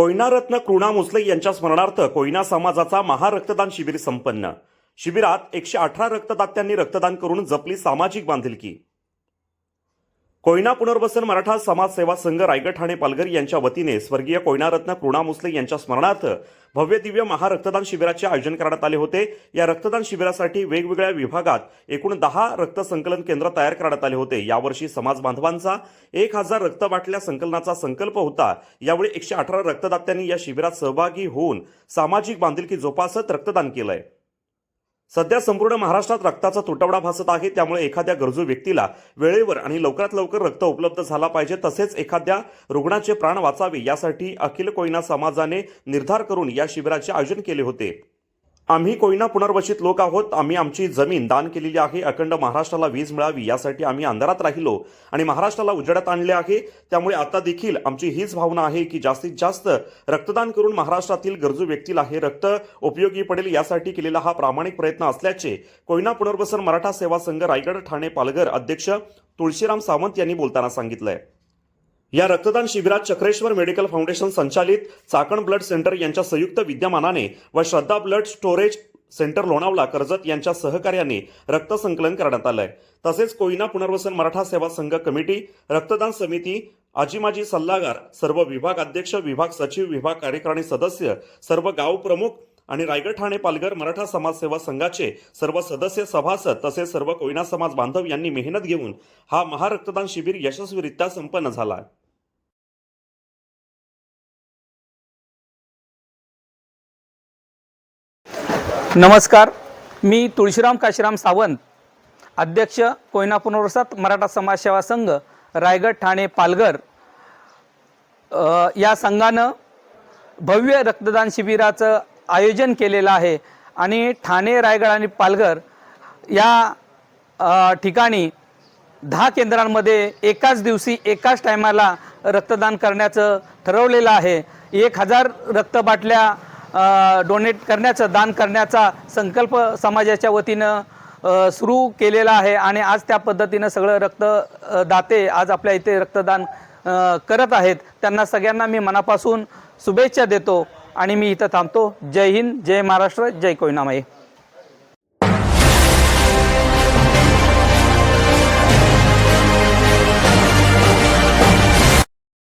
कोयनारत्न कृणा मुसले यांच्या स्मरणार्थ कोयना समाजाचा महारक्तदान शिबिर संपन्न. शिबिरात एकशे अठरा रक्तदात्यांनी रक्तदान करून जपली सामाजिक बांधिलकी. कोयना पुनर्वसन मराठा समाज सेवा संघ रायगड ठाणे पालघर यांच्या वतीने स्वर्गीय कोयनारत्न कृणा मुसले यांच्या स्मरणार्थ भव्य दिव्य महारक्तदान शिबिराचे आयोजन करण्यात आले होते. या रक्तदान शिबिरासाठी वेगवेगळ्या विभागात एकूण दहा रक्त संकलन केंद्र तयार करण्यात आले होते. यावर्षी समाज बांधवांचा एक हजार रक्त बाटल्या संकलनाचा संकल्प होता. यावेळी एकशे अठरा रक्तदात्यांनी या शिबिरात सहभागी होऊन सामाजिक बांधिलकी जोपासत रक्तदान केलंय. सध्या संपूर्ण महाराष्ट्रात रक्ताचा तुटवडा भासत आहे. त्यामुळे एखाद्या गरजू व्यक्तीला वेळेवर आणि लवकरात लवकर रक्त उपलब्ध झाला पाहिजे. तसेच एखाद्या रुग्णाचे प्राण वाचावे यासाठी अखिल कोयना समाजाने निर्धार करून या शिबिराचे आयोजन केले होते. आम्ही कोयना पुनर्वसित लोक आहोत. आम्ही आमची जमीन दान केलेली आहे. अखंड महाराष्ट्राला वीज मिळावी यासाठी आम्ही अंधारात राहिलो आणि महाराष्ट्राला उजेडात आणले आहे. त्यामुळे आता देखील आमची हीच भावना आहे की जास्तीत जास्त रक्तदान करून महाराष्ट्रातील गरजू व्यक्तीला हे रक्त उपयोगी पडेल यासाठी केलेला हा प्रामाणिक प्रयत्न असल्याचे कोयना पुनर्वसन मराठा सेवा संघ रायगड ठाणे पालघर अध्यक्ष तुळशीराम सावंत यांनी बोलताना सांगितलंय. या रक्तदान शिबिरात चक्रेश्वर मेडिकल फाउंडेशन संचालित चाकण ब्लड सेंटर यांच्या संयुक्त विद्यमानाने व Shraddha blood storage centre Lonavala Karjat यांच्या सहकार्याने रक्त संकलन करण्यात आलंय. तसेच कोयना पुनर्वसन मराठा सेवा संघ कमिटी रक्तदान समिती आजीमाजी सल्लागार सर्व विभाग अध्यक्ष विभाग सचिव विभाग कार्यकारिणी सदस्य सर्व गाव प्रमुख आणि रायगड ठाणे पालघर मराठा समाज सेवा संघाचे सर्व सदस्य सभासद तसेच सर्व कोयना समाज बांधव यांनी मेहनत घेऊन हा महारक्तदान शिबिर यशस्वीरित्या संपन्न झाला नमस्कार. मी तुळशीराम काशीराम सावंत अध्यक्ष कोयना पुनर्वसात मराठा समाज सेवा संघ रायगड ठाणे पालघर. या संघानं भव्य रक्तदान शिबिराचं आयोजन केलेलं आहे आणि ठाणे रायगड आणि पालघर या ठिकाणी दहा केंद्रांमध्ये एकाच दिवशी एकाच टायमाला रक्तदान करण्याचं ठरवलेलं आहे. एक हजार रक्तबाटल्या डोनेट करण्याचं दान करण्याचा संकल्प समाजाच्या वतीनं सुरू केलेला आहे आणि आज त्या पद्धतीनं सगळं रक्त दाते आज आपल्या इथे रक्तदान करत आहेत. त्यांना सगळ्यांना मी मनापासून शुभेच्छा देतो आणि मी इथं थांबतो. जय हिंद जय महाराष्ट्र जय कोयनामाई.